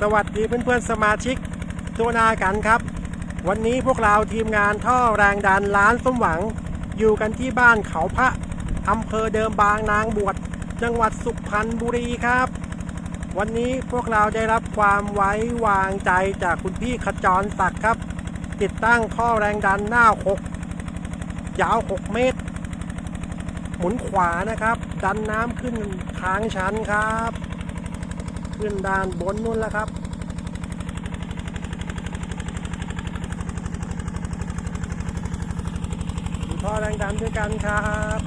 สวัสดีเพื่อนๆสมาชิกตัวนากันครับ วันนี้พวกเราทีมงานท่อแรงดันร้านสมหวัง อยู่กันที่บ้านเขาพระอำเภอเดิมบางนางบวชจังหวัดสุพรรณบุรีครับ วันนี้พวกเราได้รับความไว้วางใจจากคุณพี่ขจรศักดิ์ครับ ติดตั้งท่อแรงดันหน้า6ยาว 6 เมตร หมุนขวานะครับ ดันน้ำขึ้นค้างชั้นครับ ขึ้นด้านบนนู่นแล้วครับดูท่อแรงดันด้วยกันครับ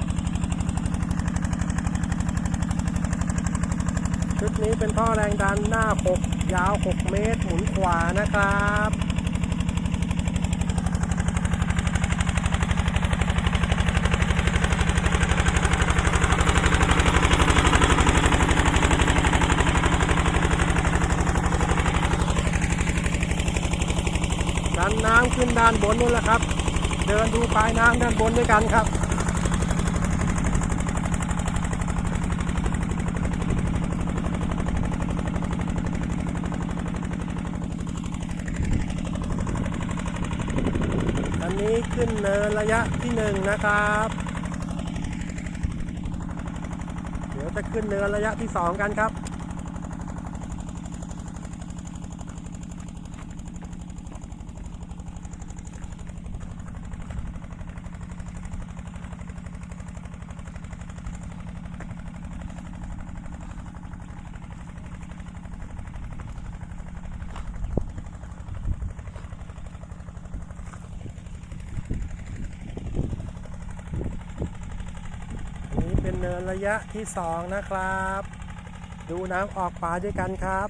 ชุดนี้เป็นท่อแรงดันหน้า 6 ยาว 6 เมตร หมุนขวานะครับ ดันน้ำขึ้นด้านบนนู่นแหละครับ เดินดูปลายน้ำด้านบนด้วยกันครับอันนี้ขึ้นเนินระยะที่หนึ่งนะครับ เดี๋ยวจะขึ้นเนินระยะที่สองกันครับ เนินระยะที่สองนะครับ ดูน้ำออกปลาด้วยกันครับ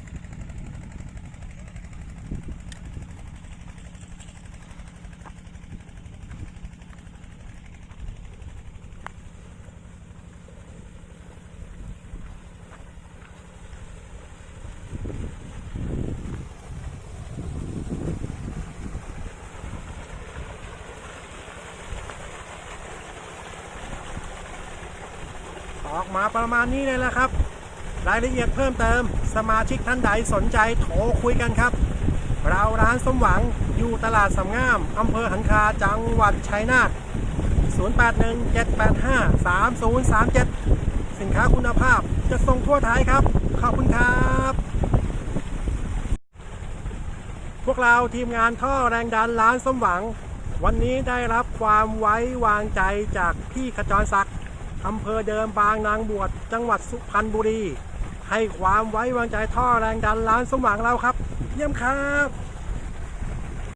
ออกมาประมาณนี้เลยละครับ รายละเอียดเพิ่มเติม สมาชิกท่านใดสนใจโทรคุยกันครับ เราร้านสมหวังอยู่ตลาดสำงามอำเภอหันคาจังหวัดชัยนาท0817853037 สินค้าคุณภาพจะส่งทั่วไทยครับ ขอบคุณครับ พวกเราทีมงานท่อแรงดันร้านสมหวัง วันนี้ได้รับความไว้วางใจจากพี่ขจรศักดิ์ อำเภอเดิมบางนางบวชจังหวัดสุพรรณบุรี ให้ความไว้วางใจท่อแรงดันร้านสมหวังเราครับ เยี่ยมครับ